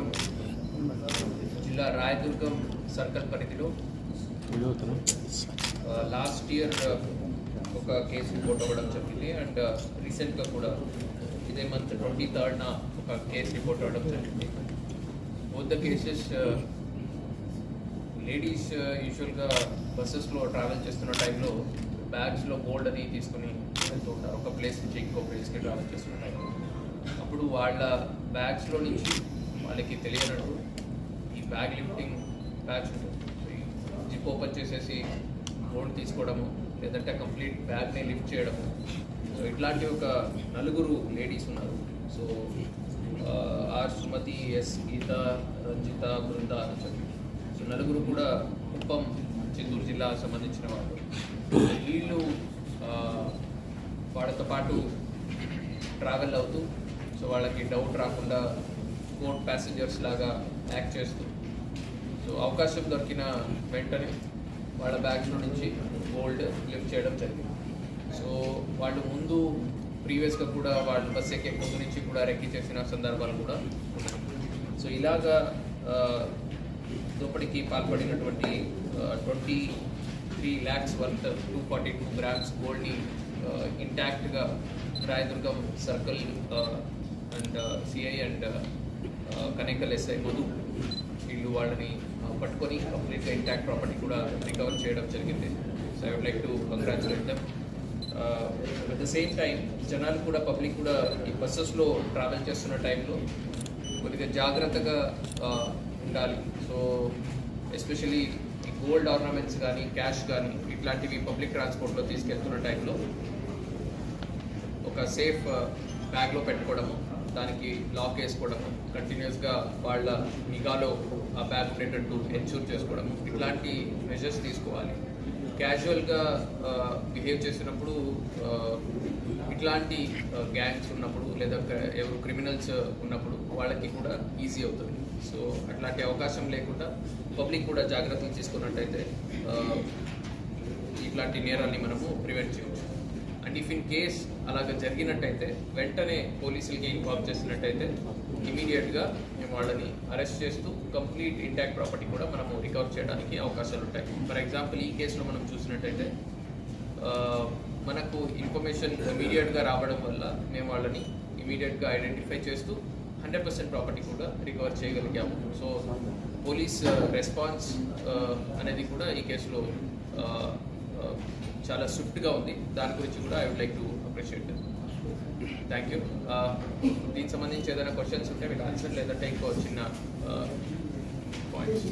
అనంతపురం జిల్లా రాయదుర్గం సర్కిల్ పరిధిలో last year ఒక కేసు రిపోర్ట్ అవ్వడం జరిగింది. అండ్ రీసెంట్గా కూడా ఇదే మంత్ ట్వంటీ థర్డ్న ఒక కేసు రిపోర్ట్ అవ్వడం జరిగింది. బోత్ ద కేసెస్ లేడీస్ యూజువల్గా బస్సెస్లో ట్రావెల్ చేస్తున్న టైంలో బ్యాగ్స్లో గోల్డ్ అది తీసుకుని వెళ్తూ ఉంటారు. ఒక ప్లేస్ నుంచి ఇంకో ప్లేస్కి ట్రావెల్ చేస్తున్న టైంలో. అప్పుడు వాళ్ళ బ్యాగ్స్లో నుంచి వాళ్ళకి తెలియనట్టు ఈ bag lifting bags zip open చేసేసి గోల్డ్ తీసుకోవడము లేదంటే కంప్లీట్ బ్యాగ్ని లిఫ్ట్ చేయడము. సో ఇట్లాంటి ఒక నలుగురు లేడీస్ ఉన్నారు. So R Sumathi S Geetha Ranjitha Brinda అని చెప్పి సో నలుగురు కూడా కుప్పం చిత్తూరు జిల్లా సంబంధించిన వాళ్ళు. వీళ్ళు వాళ్ళతో పాటు ట్రావెల్ అవుతూ సో వాళ్ళకి డౌట్ రాకుండా కోర్ట్ ప్యాసింజర్స్ లాగా యాక్ట్ చేస్తూ. సో అవకాశం దొరికిన వెంటనే వాళ్ళ బ్యాగ్స్లో నుంచి గోల్డ్ లిఫ్ట్ చేయడం జరిగింది. సో వాళ్ళు ముందు ప్రీవియస్గా కూడా వాళ్ళు బస్ ఎక్కే ముందు నుంచి కూడా రెక్కి చేసిన సందర్భాలు కూడా సో ఇలాగా దోపడికి దోపిడీకి పాల్పడినటువంటి twenty three lakhs worth two forty two grams గోల్డ్ని ఇంటాక్ట్గా Rayadurgam circle and CI and Kanekal SI Madhu వీళ్ళు వాళ్ళని పట్టుకొని కంప్లీట్గా ఇంటాక్ట్ ప్రాపర్టీ కూడా రికవర్ చేయడం జరిగింది. So I would like to congratulate them at the same time జనాలు కూడా పబ్లిక్ కూడా ఈ బస్సెస్లో ట్రావెల్ చేస్తున్న టైంలో కొద్దిగా జాగ్రత్తగా ఉండాలి. సో ఎస్పెషలీ ఈ గోల్డ్ ఆర్నమెంట్స్ కానీ క్యాష్ కానీ ఇట్లాంటివి పబ్లిక్ ట్రాన్స్పోర్ట్లో తీసుకెళ్తున్న టైంలో ఒక సేఫ్ బ్యాగ్లో పెట్టుకోవడము దానికి లాక్ వేసుకోవడము కంటిన్యూస్గా వాళ్ళ నిఘాలో ఆ బ్యాగ్ ఉండేటట్టు ఎన్షూర్ చేసుకోవడము ఇట్లాంటి మెజర్స్ తీసుకోవాలి. క్యాజువల్గా బిహేవ్ చేసినప్పుడు ఇట్లాంటి గ్యాంగ్స్ ఉన్నప్పుడు లేదా ఎవరు క్రిమినల్స్ ఉన్నప్పుడు వాళ్ళకి కూడా ఈజీ అవుతుంది. సో అట్లాంటి అవకాశం లేకుండా పబ్లిక్ కూడా జాగ్రత్తలు తీసుకున్నట్టయితే ఇట్లాంటి నేరాన్ని మనము ప్రివెంట్ చేయవచ్చు. అండ్ ఇఫ్ ఇన్ కేస్ అలాగ జరిగినట్టయితే వెంటనే పోలీసులకి ఇన్ఫార్మ్ చేసినట్టయితే ఇమీడియట్గా మేము వాళ్ళని అరెస్ట్ చేస్తూ కంప్లీట్ ఇంటాక్ట్ ప్రాపర్టీ కూడా మనము రికవర్ చేయడానికి అవకాశాలు ఉంటాయి. ఫర్ ఎగ్జాంపుల్ ఈ కేసులో మనం చూసినట్టయితే మనకు ఇన్ఫర్మేషన్ ఇమీడియట్గా రావడం వల్ల మేము వాళ్ళని ఇమీడియట్గా ఐడెంటిఫై చేస్తూ హండ్రెడ్ పర్సెంట్ ప్రాపర్టీ కూడా రికవర్ చేయగలిగాము. సో పోలీస్ రెస్పాన్స్ అనేది కూడా ఈ కేసులో చాలా స్విఫ్ట్గా ఉంది. దాని గురించి కూడా I would like to appreciate thank you దీనికి సంబంధించి ఏదైనా క్వశ్చన్స్ ఉంటే మీకు ఆన్సర్ లేదంటే ఇంకో చిన్న uh, పాయింట్స్